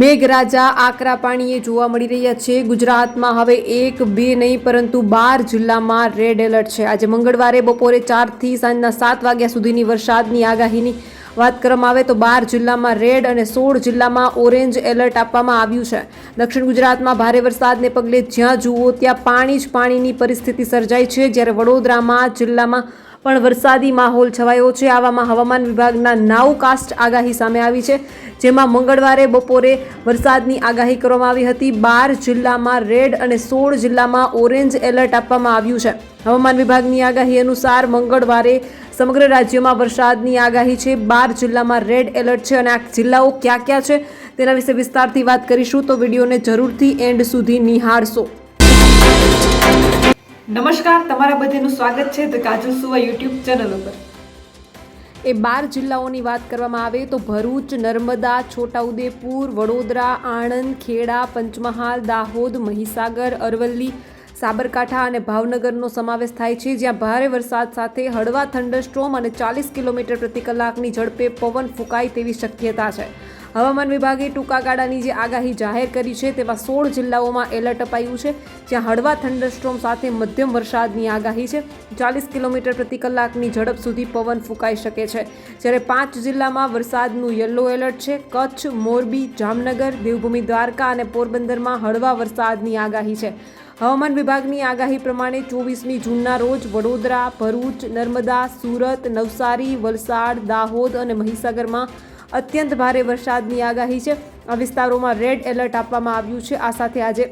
મેઘરાજા આકરા પાણીએ જોવા મળી રહ્યા છે. ગુજરાતમાં હવે એક, બે નહીં, પરંતુ બાર જિલ્લામાં રેડ એલર્ટ છે. આજે મંગળવારે બપોરે ચારથી સાંજના સાત વાગ્યા સુધીની વરસાદની આગાહીની વાત કરવામાં આવે તો બાર જિલ્લામાં રેડ અને સોળ જિલ્લામાં ઓરેન્જ એલર્ટ આપવામાં આવ્યું છે. દક્ષિણ ગુજરાતમાં ભારે વરસાદને પગલે જ્યાં જુઓ ત્યાં પાણી જ પાણીની પરિસ્થિતિ સર્જાઈ છે. જ્યારે વડોદરામાં જિલ્લામાં પણ વરસાદી માહોલ છવાયો છે. આવામાં હવામાન વિભાગના નાવકાસ્ટ આગાહી સામે આવી છે. જેમાં મંગળવારે બપોરે વરસાદની આગાહી કરવામાં આવી હતી. બાર જિલ્લામાં રેડ અને સોળ જિલ્લામાં ઓરેન્જ એલર્ટ આપવામાં આવ્યું છે. હવામાન વિભાગની આગાહી અનુસાર મંગળવારે સમગ્ર રાજ્યમાં વરસાદની આગાહી છે. બાર જિલ્લામાં રેડ એલર્ટ છે અને આ જિલ્લાઓ ક્યાં ક્યાં છે તેના વિશે વિસ્તારથી વાત કરીશું. તો વિડીયોને જરૂરથી એન્ડ સુધી નિહાળશો. નમસ્કાર, તમારા બધાનું સ્વાગત છે ધ કાજલ સુવા યુટ્યુબ ચેનલ ઉપર. એ બાર જિલ્લાઓની વાત કરવામાં આવે તો ભરૂચ, નર્મદા, છોટાઉદેપુર, વડોદરા, આણંદ, ખેડા, પંચમહાલ, દાહોદ, મહીસાગર, અરવલ્લી, સાબરકાંઠા અને ભાવનગરનો સમાવેશ થાય છે, જ્યાં ભારે વરસાદ સાથે હળવા થંડરસ્ટ્રોમ અને ચાલીસ કિલોમીટર પ્રતિ કલાકની ઝડપે પવન ફૂંકાય તેવી શક્યતા છે. હવામાન વિભાગે ટૂંકા ગાળાની જે આગાહી જાહેર કરી છે તેમાં સોળ જિલ્લાઓમાં એલર્ટ અપાયું છે, જ્યાં હળવા થંડરસ્ટ્રોમ સાથે મધ્યમ વરસાદની આગાહી છે. ચાલીસ કિલોમીટર પ્રતિ કલાકની ઝડપ સુધી પવન ફૂંકાઈ શકે છે. જ્યારે પાંચ જિલ્લામાં વરસાદનું યલો એલર્ટ છે, કચ્છ, મોરબી, જામનગર, દેવભૂમિ દ્વારકા અને પોરબંદરમાં હળવા વરસાદની આગાહી છે. હવામાન વિભાગની આગાહી પ્રમાણે ચોવીસમી જૂનના રોજ વડોદરા, ભરૂચ, નર્મદા, સુરત, નવસારી, વલસાડ, દાહોદ અને મહીસાગરમાં અત્યંત ભારે વરસાદની આગાહી છે. આ વિસ્તારોમાં રેડ એલર્ટ આપવામાં આવ્યું છે. આ સાથે આજે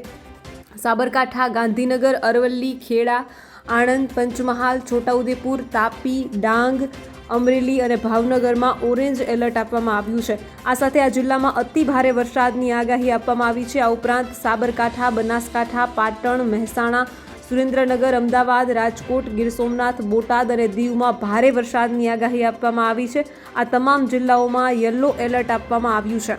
સાબરકાંઠા, ગાંધીનગર, અરવલ્લી, ખેડા, આણંદ, પંચમહાલ, છોટાઉદેપુર, તાપી, ડાંગ, અમરેલી અને ભાવનગરમાં ઓરેન્જ એલર્ટ આપવામાં આવ્યું છે. આ સાથે આ જિલ્લામાં અતિ ભારે વરસાદની આગાહી આપવામાં આવી છે. આ ઉપરાંત સાબરકાંઠા, બનાસકાંઠા, પાટણ, મહેસાણા સુરેન્દ્રનગર, અમદાવાદ, રાજકોટ, ગીર સોમનાથ, બોટાદ અને દીવમાં ભારે વરસાદની આગાહી આપવામાં આવી છે. આ તમામ જિલ્લાઓમાં યલો એલર્ટ આપવામાં આવ્યું છે.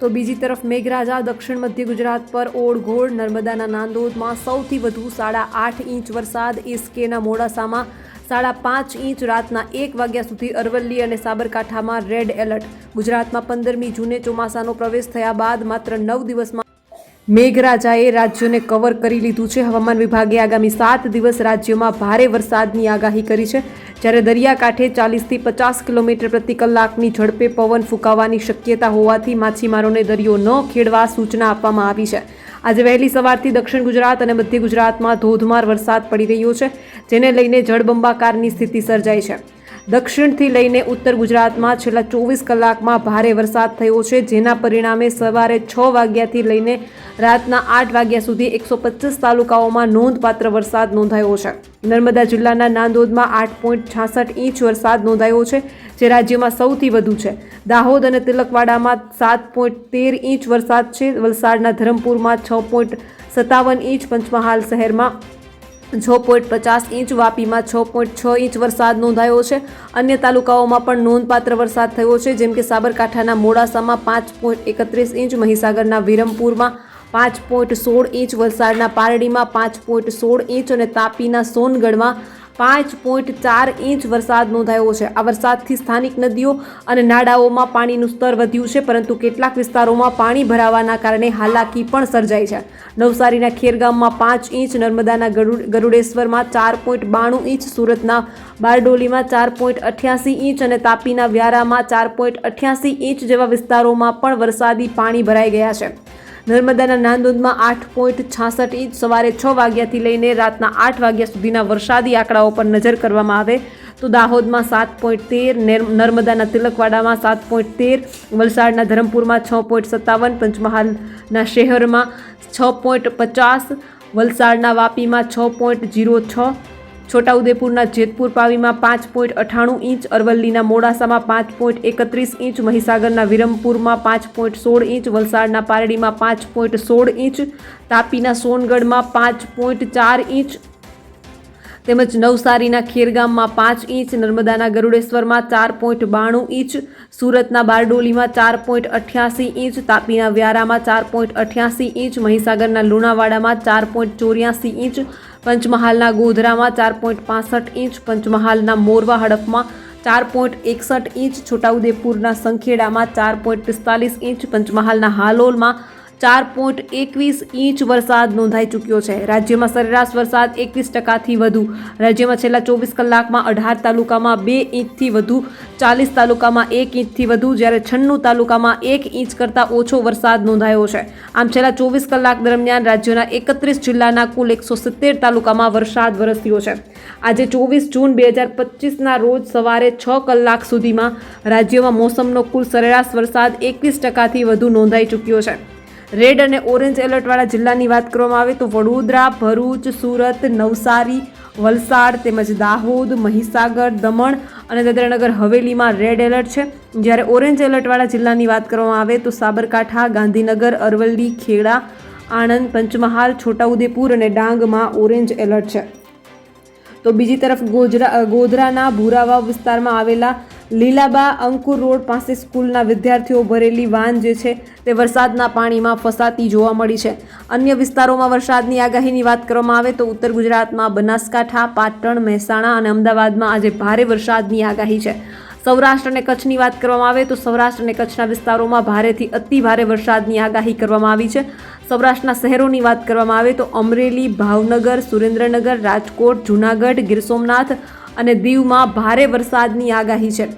તો બીજી તરફ મેઘરાજા દક્ષિણ મધ્ય ગુજરાત પર ઓળઘોળ નર્મદાના નાંદોદમાં સૌથી વધુ સાડા આઠ ઇંચ વરસાદ એસકેના મોડાસામાં સાડા પાંચ ઇંચ, રાતના એક વાગ્યા સુધી અરવલ્લી અને સાબરકાંઠામાં રેડ એલર્ટ. ગુજરાતમાં પંદરમી જૂને ચોમાસાનો પ્રવેશ થયા બાદ માત્ર નવ દિવસમાં મેઘરાજાએ રાજ્યોને કવર કરી લીધું છે. હવામાન વિભાગે આગામી સાત દિવસ રાજ્યમાં ભારે વરસાદની આગાહી કરી છે. જ્યારે દરિયાકાંઠે ચાલીસથી પચાસ કિલોમીટર પ્રતિ કલાકની ઝડપે પવન ફૂંકાવાની શક્યતા હોવાથી માછીમારોને દરિયો ન ખેડવા સૂચના આપવામાં આવી છે. આજે વહેલી સવારથી દક્ષિણ ગુજરાત અને મધ્ય ગુજરાતમાં ધોધમાર વરસાદ પડી રહ્યો છે, જેને લઈને જળબંબાકારની સ્થિતિ સર્જાઈ છે. દક્ષિણથી લઈને ઉત્તર ગુજરાતમાં છેલ્લા ચોવીસ કલાકમાં ભારે વરસાદ થયો છે, જેના પરિણામે સવારે છ વાગ્યાથી લઈને રાતના આઠ વાગ્યા સુધી એકસો પચીસ તાલુકાઓમાં નોંધપાત્ર વરસાદ નોંધાયો છે. નર્મદા જિલ્લાના નાંદોદમાં આઠ પોઈન્ટ છાસઠ ઇંચ વરસાદ નોંધાયો છે, જે રાજ્યમાં સૌથી વધુ છે. દાહોદ અને તિલકવાડામાં સાત પોઈન્ટ તેર ઇંચ વરસાદ છે, વલસાડના ધરમપુરમાં છ પોઈન્ટ સત્તાવન ઇંચ, પંચમહાલ શહેરમાં છ પોઈન્ટ પચાસ ઇંચ, વાપીમાં છ પોઈન્ટ છ ઇંચ વરસાદ નોંધાયો છે. અન્ય તાલુકાઓમાં પણ નોંધપાત્ર વરસાદ થયો છે, જેમ કે સાબરકાંઠાના મોડાસામાં પાંચ પોઈન્ટ એકત્રીસ ઇંચ, મહીસાગરના વિરમપુરમાં પાંચ પોઈન્ટ સોળ ઇંચ, વલસાડના પારડીમાં પાંચ પોઈન્ટ સોળ ઇંચ અને તાપીના સોનગઢમાં પાંચ પોઈન્ટ ચાર ઇંચ વરસાદ નોંધાયો છે. આ વરસાદથી સ્થાનિક નદીઓ અને નાળાઓમાં પાણીનું સ્તર વધ્યું છે, પરંતુ કેટલાક વિસ્તારોમાં પાણી ભરાવાના કારણે હાલાકી પણ સર્જાઈ છે. નવસારીના ખેરગામમાં પાંચ ઇંચ, નર્મદાના ગરુ- ગરુડેશ્વરમાં ચાર પોઈન્ટ બાણું ઇંચ, સુરતના બારડોલીમાં ચાર પોઈન્ટ અઠ્યાસી ઇંચ અને તાપીના વ્યારામાં ચાર પોઈન્ટ અઠ્યાસી ઇંચ જેવા વિસ્તારોમાં પણ વરસાદી પાણી ભરાઈ ગયા છે. નર્મદાના નાંદોદમાં આઠ પોઈન્ટ છાસઠ ઇંચ સવારે છ વાગ્યાથી લઈને રાતના આઠ વાગ્યા સુધીના વરસાદી આંકડાઓ પર નજર કરવામાં આવે તો દાહોદમાં સાત પોઈન્ટ તેર નર્મદાના તિલકવાડામાં સાત પોઈન્ટ તેર, વલસાડના ધરમપુરમાં છ પોઈન્ટ સત્તાવન, પંચમહાલના શહેરમાં છ પોઈન્ટ પચાસ, વલસાડના વાપીમાં છ પોઈન્ટ જીરો છ છોટાઉદેપુરના જેતપુર પાવીમાં પાંચ પોઈન્ટ અઠાણું ઇંચ, અરવલ્લીના મોડાસામાં પાંચ પોઈન્ટ એકત્રીસ ઇંચ, મહીસાગરના વિરમપુરમાં પાંચ પોઈન્ટ સોળ ઇંચ, વલસાડના પારડીમાં પાંચ પોઈન્ટ સોળ ઇંચ, તાપીના સોનગઢમાં પાંચ પોઈન્ટ ચાર ઇંચ, તેમજ નવસારીના ખેરગામમાં પાંચ ઇંચ, નર્મદાના ગરુડેશ્વરમાં ચાર પોઈન્ટ બાણું ઇંચ, સુરતના બારડોલીમાં ચાર પોઈન્ટ અઠ્યાસી ઇંચ, તાપીના વ્યારામાં ચાર પોઈન્ટ અઠ્યાસી ઇંચ, મહીસાગરના લુણાવાડામાં ચાર પોઈન્ટ ચોર્યાસી ઇંચ પંચમહાલના ગોધરામાં ચાર પોઈન્ટ પાસઠ ઇંચ, પંચમહાલના મોરવા હડફમાં ચાર પોઈન્ટ એકસઠ ઇંચ, છોટાઉદેપુરના સંખેડામાં ચાર પોઈન્ટ પિસ્તાલીસ ઇંચ, પંચમહાલના હાલોલમાં ચાર પોઈન્ટ એકવીસ ઇંચ વરસાદ નોંધાઈ ચૂક્યો છે. રાજ્યમાં સરેરાશ વરસાદ એકવીસ ટકાથી વધુ. રાજ્યમાં છેલ્લા ચોવીસ કલાકમાં અઢાર તાલુકામાં બે ઇંચથી વધુ, ચાલીસ તાલુકામાં એક ઇંચથી વધુ, જ્યારે છન્નું તાલુકામાં એક ઇંચ કરતાં ઓછો વરસાદ નોંધાયો છે. આમ છેલ્લા ચોવીસ કલાક દરમિયાન રાજ્યના એકત્રીસ જિલ્લાના કુલ એકસો સિત્તેર તાલુકામાં વરસાદ વરસ્યો છે. આજે ચોવીસ જૂન બે હજાર પચીસના રોજ સવારે છ કલાક સુધીમાં રાજ્યમાં મોસમનો કુલ સરેરાશ વરસાદ એકવીસ ટકાથી વધુ નોંધાઈ ચૂક્યો છે. રેડ અને ઓરેન્જ એલર્ટવાળા જિલ્લાની વાત કરવામાં આવે તો વડોદરા, ભરૂચ, સુરત, નવસારી, વલસાડ તેમજ દાહોદ, મહીસાગર, દમણ અને દાદરાનગર હવેલીમાં રેડ એલર્ટ છે. જ્યારે ઓરેન્જ એલર્ટવાળા જિલ્લાની વાત કરવામાં આવે તો સાબરકાંઠા, ગાંધીનગર, અરવલ્લી, ખેડા, આણંદ, પંચમહાલ, છોટાઉદેપુર અને ડાંગમાં ઓરેન્જ એલર્ટ છે. તો બીજી તરફ ગોજરા, ગોધરાના ભૂરાવાવ વિસ્તારમાં આવેલા લીલાબા અંકુર રોડ પાસે સ્કૂલના વિદ્યાર્થીઓ ભરેલી વાન જે છે તે વરસાદના પાણીમાં ફસાતી જોવા મળી છે. અન્ય વિસ્તારોમાં વરસાદની આગાહીની વાત કરવામાં આવે તો ઉત્તર ગુજરાતમાં બનાસકાંઠા, પાટણ, મહેસાણા અને અમદાવાદમાં આજે ભારે વરસાદની આગાહી છે. સૌરાષ્ટ્ર અને કચ્છની વાત કરવામાં આવે તો સૌરાષ્ટ્ર અને કચ્છના વિસ્તારોમાં ભારેથી અતિ ભારે વરસાદની આગાહી કરવામાં આવી છે. સૌરાષ્ટ્રના શહેરોની વાત કરવામાં આવે તો અમરેલી, ભાવનગર, સુરેન્દ્રનગર, રાજકોટ, જૂનાગઢ, ગીર સોમનાથ અને દીવમાં ભારે વરસાદની આગાહી છે.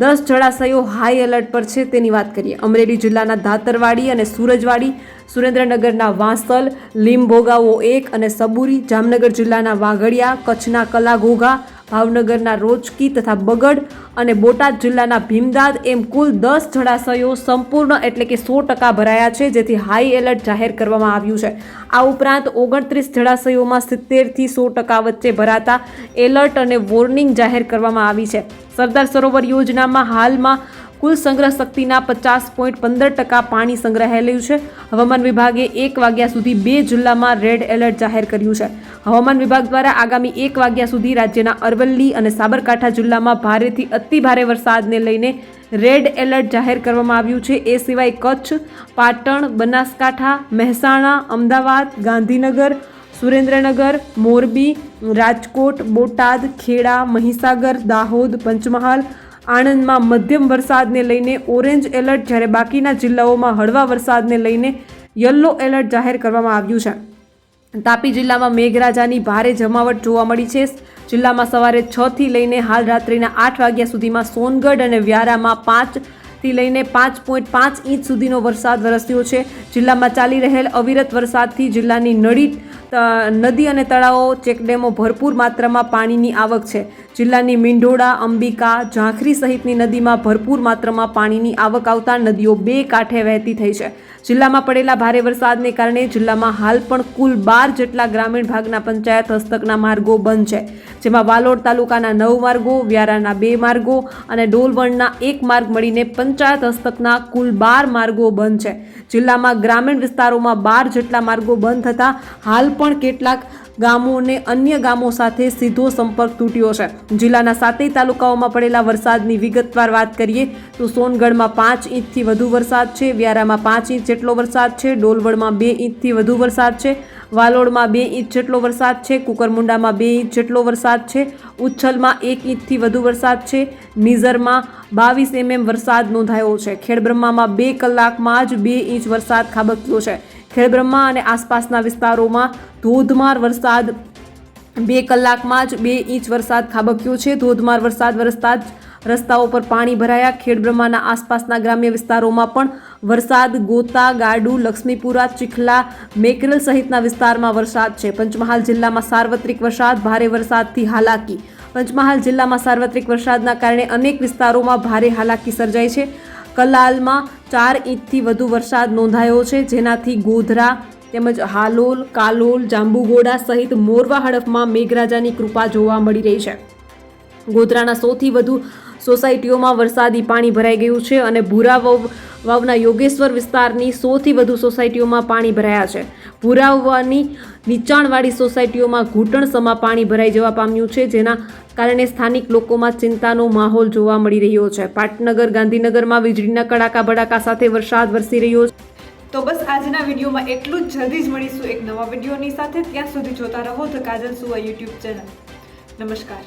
દસ જળાશયો હાઈ એલર્ટ પર છે તેની વાત કરીએ. અમરેલી જિલ્લાના ધાતરવાડી અને સુરજવાડી, સુરેન્દ્રનગરના વાંસલ લીંબભોગાવો એક અને સબુરી, જામનગર જિલ્લાના વાઘડિયા, કચ્છના કલાઘોઘા ભાવનગરના રોજકી તથા બગડ અને બોટાદ જિલ્લાના ભીમદાદ એમ કુલ દસ જળાશયો સંપૂર્ણ એટલે કે સો ટકા ભરાયા છે, જેથી હાઈ એલર્ટ જાહેર કરવામાં આવ્યું છે. આ ઉપરાંત ઓગણત્રીસ જળાશયોમાં સિત્તેરથી સો ટકા વચ્ચે ભરાતા એલર્ટ અને વોર્નિંગ જાહેર કરવામાં આવી છે. સરદાર સરોવર યોજનામાં હાલમાં કુલ સંગ્રહ શક્તિના પચાસ પોઈન્ટ પંદર ટકા પાણી સંગ્રહાયેલું છે. હવામાન વિભાગે એક વાગ્યા સુધી બે જિલ્લામાં રેડ એલર્ટ જાહેર કર્યું છે. હવામાન વિભાગ દ્વારા આગામી એક વાગ્યા સુધી રાજ્યના અરવલ્લી અને સાબરકાંઠા જિલ્લામાં ભારેથી અતિ ભારે વરસાદને લઈને રેડ એલર્ટ જાહેર કરવામાં આવ્યું છે. એ સિવાય કચ્છ, પાટણ, બનાસકાંઠા, મહેસાણા, અમદાવાદ, ગાંધીનગર, સુરેન્દ્રનગર, મોરબી, રાજકોટ, બોટાદ, ખેડા, મહીસાગર, દાહોદ, પંચમહાલ આણંદમાં મધ્યમ વરસાદને લઈને ઓરેન્જ એલર્ટ જ્યારે બાકીના જિલ્લાઓમાં હળવા વરસાદને લઈને યલો એલર્ટ જાહેર કરવામાં આવ્યું છે. તાપી જિલ્લામાં મેઘરાજાની ભારે જમાવટ જોવા મળી છે. જિલ્લામાં સવારે છ થી લઈને હાલ રાત્રિના આઠ વાગ્યા સુધીમાં સોનગઢ અને વ્યારામાં પાંચથી લઈને પાંચ પોઈન્ટ પાંચ ઇંચ સુધીનો વરસાદ વરસ્યો છે. જિલ્લામાં ચાલી રહેલ અવિરત વરસાદથી જિલ્લાની નડી નદી અને તળાવો ચેકડેમો ભરપૂર માત્રામાં પાણીની આવક છે. જિલ્લાની મીંઢોળા, અંબિકા, ઝાંખરી સહિતની નદીમાં ભરપૂર માત્રામાં પાણીની આવક આવતા નદીઓ બે કાંઠે વહેતી થઈ છે. જિલ્લામાં પડેલા ભારે વરસાદને કારણે જિલ્લામાં હાલ પણ કુલ બાર જેટલા ગ્રામીણ ભાગના પંચાયત હસ્તકના માર્ગો બંધ છે. જેમાં વાલોડ તાલુકાના નવ માર્ગો, વ્યારાના બે માર્ગો અને ડોલવણના એક માર્ગ મળીને પંચાયત હસ્તકના કુલ બાર માર્ગો બંધ છે. જિલ્લામાં ગ્રામીણ વિસ્તારોમાં બાર જેટલા માર્ગો બંધ થતાં હાલ પણ કેટલાક ગામોને અન્ય ગામો સાથે સીધો સંપર્ક તૂટ્યો છે. જિલ્લાના સાતેય તાલુકાઓમાં પડેલા વરસાદની વિગતવાર વાત કરીએ તો સોનગઢમાં પાંચ ઇંચથી વધુ વરસાદ છે, વ્યારામાં પાંચ ઇંચ જેટલો વરસાદ છે, ડોલવડમાં બે ઇંચથી વધુ વરસાદ છે, વાલોડમાં બે ઇંચ જેટલો વરસાદ છે, કુકરમુંડામાં બે ઇંચ જેટલો વરસાદ છે, ઉચ્છલમાં એક ઇંચથી વધુ વરસાદ છે નિઝરમાં બાવીસ એમએમ વરસાદ નોંધાયો છે. ખેડબ્રહ્મામાં બે કલાકમાં જ બે ઇંચ વરસાદ ખાબક્યો છે. ખેડબ્રહ્મા અને આસપાસના વિસ્તારોમાં ધોધમાર વરસાદ. બે કલાકમાં જ બે ઇંચ વરસાદ ખાબક્યો છે. ધોધમાર વરસાદ વરસતા જ રસ્તાઓ પર પાણી ભરાયા. ખેડબ્રહ્માના આસપાસના ગ્રામ્ય વિસ્તારોમાં પણ વરસાદ. ગોતા, ગાડુ, લક્ષ્મીપુરા, ચીખલા, મેકરલ સહિતના વિસ્તારમાં વરસાદ છે. પંચમહાલ જિલ્લામાં સાર્વત્રિક વરસાદ. ભારે વરસાદથી હાલાકી. પંચમહાલ જિલ્લામાં સાર્વત્રિક વરસાદના કારણે અનેક વિસ્તારોમાં ભારે હાલાકી સર્જાઈ છે. કલાલમાં ચાર ઇંચથી વધુ વરસાદ નોંધાયો છે. જેનાથી ગોધરા તેમજ હાલોલ, કાલોલ, જાંબુગોડા સહિત મોરવા હડફમાં મેઘરાજાની કૃપા જોવા મળી રહી છે. ગોધરાના સૌથી વધુ સોસાયટીઓમાં વરસાદી પાણી ભરાઈ ગયું છે અને ભૂરા વવ વાવના યોગેશ્વર વિસ્તારની સૌથી વધુ સોસાયટીઓમાં પાણી ભરાયા છે. ભૂરા વાવની નીચાણવાળી સોસાયટીઓમાં ઘૂંટણ સમા પાણી ભરાઈ જવા પામ્યું છે, જેના કારણે સ્થાનિક લોકોમાં ચિંતાનો માહોલ જોવા મળી રહ્યો છે. પાટનગર, ગાંધીનગરમાં વીજળીના કડાકા ભડાકા સાથે વરસાદ વરસી રહ્યો છે. તો બસ આજના વિડીયોમાં એટલું જ. જલ્દી જ મળીશું એક નવા વિડીયોની સાથે. ત્યાં સુધી જોતા રહો ધ કાજલ સુવા યુટ્યુબ ચેનલ. નમસ્કાર.